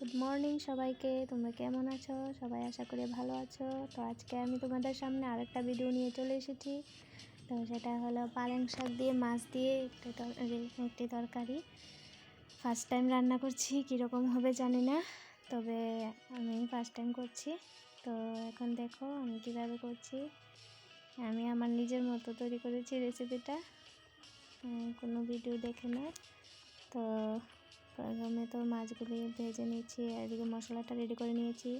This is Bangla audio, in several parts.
গুড মর্নিং সবাইকে, তোমরা কেমন আছো? সবাই আশা করি ভালো আছো। তো আজকে আমি তোমাদের সামনে আরেকটা ভিডিও নিয়ে চলে এসেছি। তো সেটা হলো পালং শাক দিয়ে, মাছ দিয়ে একটা একটি তরকারি। ফার্স্ট টাইম রান্না করছি, কীরকম হবে জানি না, তবে আমি ফার্স্ট টাইম করছি। তো এখন দেখো আমি কীভাবে করছি। আমি আমার নিজের মতো তৈরি করেছি রেসিপিটা কোনো ভিডিও দেখে না তো প্রথমে তো মাছগুলি ভেজে নিয়েছি এদিকে মশলাটা রেডি করে নিয়েছি।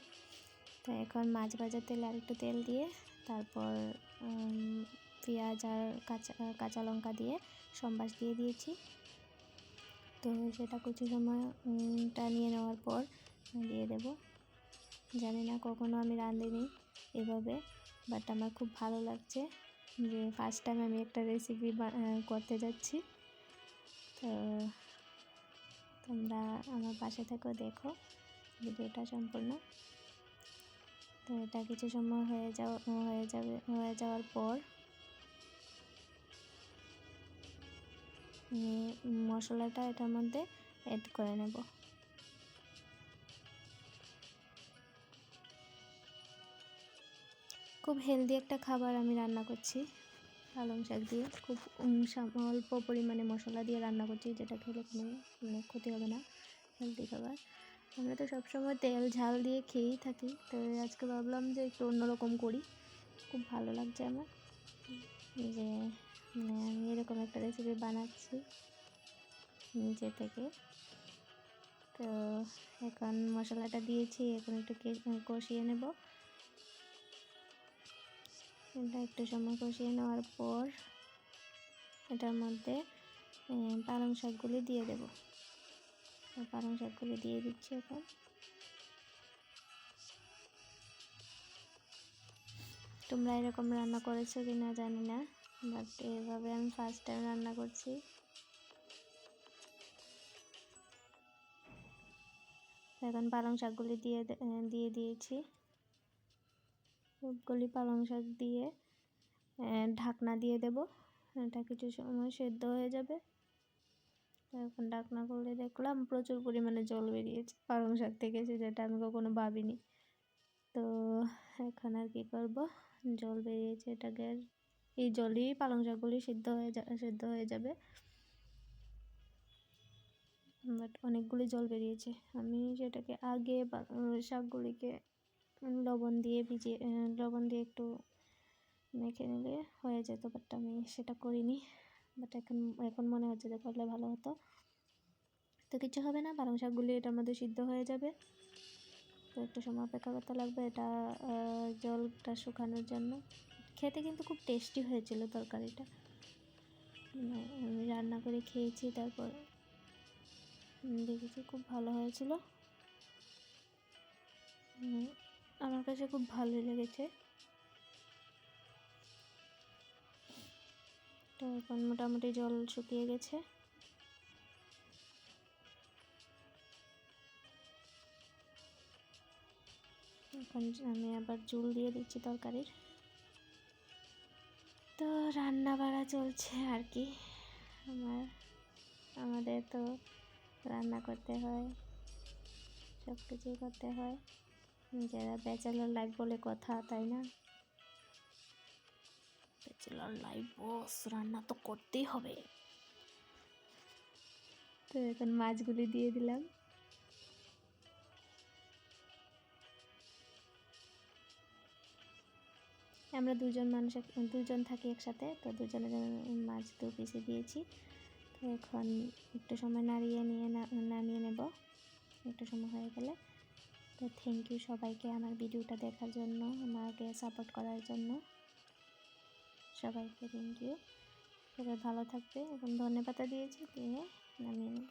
তো এখন মাছ ভাজার তেলে আর একটু তেল দিয়ে তারপর পেঁয়াজ আর কাঁচা কাঁচা লঙ্কা দিয়ে সম্বাস দিয়ে দিয়েছি। তো সেটা কিছু সময় উম, টা নিয়ে নেওয়ার পর দিয়ে দেব। জানি না কখনো আমি রাঁধিনি এভাবে বাট আমার খুব ভালো লাগছে যে ফার্স্ট টাইম আমি একটা রেসিপি করতে যাচ্ছি। তো তোমরা আমার পাশে থেকেও দেখো ভিডিওটা সম্পূর্ণ। তো এটা কিছু সময় হয়ে যাওয়া হয়ে যাবে, হয়ে যাওয়ার পর মশলাটা এটার মধ্যে অ্যাড করে নেব। খুব হেলদি একটা খাবার আমি রান্না করছি। পালং শাক দিয়ে খুব অল্প পরিমাণে মশলা দিয়ে রান্না করছি, যেটা খেলে কোনো মানে ক্ষতি হবে না হেলদি খাবার। আমরা তো সবসময় তেল, ঝাল দিয়ে খেয়েই থাকি, তো আজকে ভাবলাম যে একটু অন্যরকম করি, খুব ভালো লাগছে আমার। যে আমি এরকম একটা রেসিপি বানাচ্ছি, নিজে থেকে। তো এখন মশলাটা দিয়েছি, এখন একটু কষিয়ে নেব। এটা একটু সময় কষিয়ে নেওয়ার পর এটার মধ্যে পালং শাকগুলি দিয়ে দেব। পালং শাকগুলি দিয়ে দিচ্ছি এখন। তোমরা এরকম রান্না করেছ কি না জানি না বাট এভাবে আমি ফার্স্ট টাইম রান্না করছি। এখন পালং শাকগুলি দিয়ে দিয়ে দিয়েছি। সবগুলি পালং শাক দিয়ে ঢাকনা দিয়ে দেব। এটা কিছু সময় সেদ্ধ হয়ে যাবে। এখন ঢাকনা খুলে দেখলাম প্রচুর পরিমাণে জল বেরিয়েছে পালং শাক থেকে যেটা আমি কখনো ভাবিনি। তো এখন আর কি করব? জল বেরিয়েছে এটাকে এই জলই পালং শাকগুলি সিদ্ধ হয়ে যা, সেদ্ধ হয়ে যাবে। বাট অনেকগুলি জল বেরিয়েছে। আমি সেটাকে আগে শাকগুলিকে লবণ দিয়ে ভিজিয়ে লবণ দিয়ে একটু মেখে নিলে হয়ে যেত বাট আমি সেটা করিনি। বাট এখন এখন মনে হচ্ছে যে করলে ভালো হতো। তো কিছু হবে না, পালং শাকগুলি এটার মধ্যে সিদ্ধ হয়ে যাবে। তো একটু সময় অপেক্ষা করতে লাগবে এটা জলটা শুকানোর জন্য। খেতে কিন্তু খুব টেস্টি হয়েছিল তরকারিটা। মানে আমি রান্না করে খেয়েছি, তারপর দেখেছি খুব ভালো হয়েছিল। আমার কাছে খুব ভালোই লেগেছে। তো এখন মোটামুটি জল শুকিয়ে গেছে। এখন আমি আবার জল দিয়ে দিচ্ছি তরকারির। তো রান্না বাড়া চলছে আর কি। আমার, আমাদের তো রান্না করতে হয় সব কিছুই করতে হয়। নিজেরা ব্যাচেলর লাইফ বলে কথা তাই না? ব্যাচেলর লাইফ বস রান্না তো করতেই হবে। তো এখন মাছগুলি দিয়ে দিলাম। আমরা দুজন মানুষ দুজন থাকি একসাথে তো জন্য মাছ দু পিসে দিয়েছি। তো এখন একটু সময় নাড়িয়ে নিয়ে না- নামিয়ে নেব। একটু সময় হয়ে গেলে। তো থ্যাংক ইউ সবাইকে আমার ভিডিওটা দেখার জন্য, আমাকে সাপোর্ট করার জন্য। সবাইকে থ্যাংক ইউ সবাই ভালো থাকবে এবং ধন্যবাদ দিয়েছি, দিয়ে নামিয়ে নেব।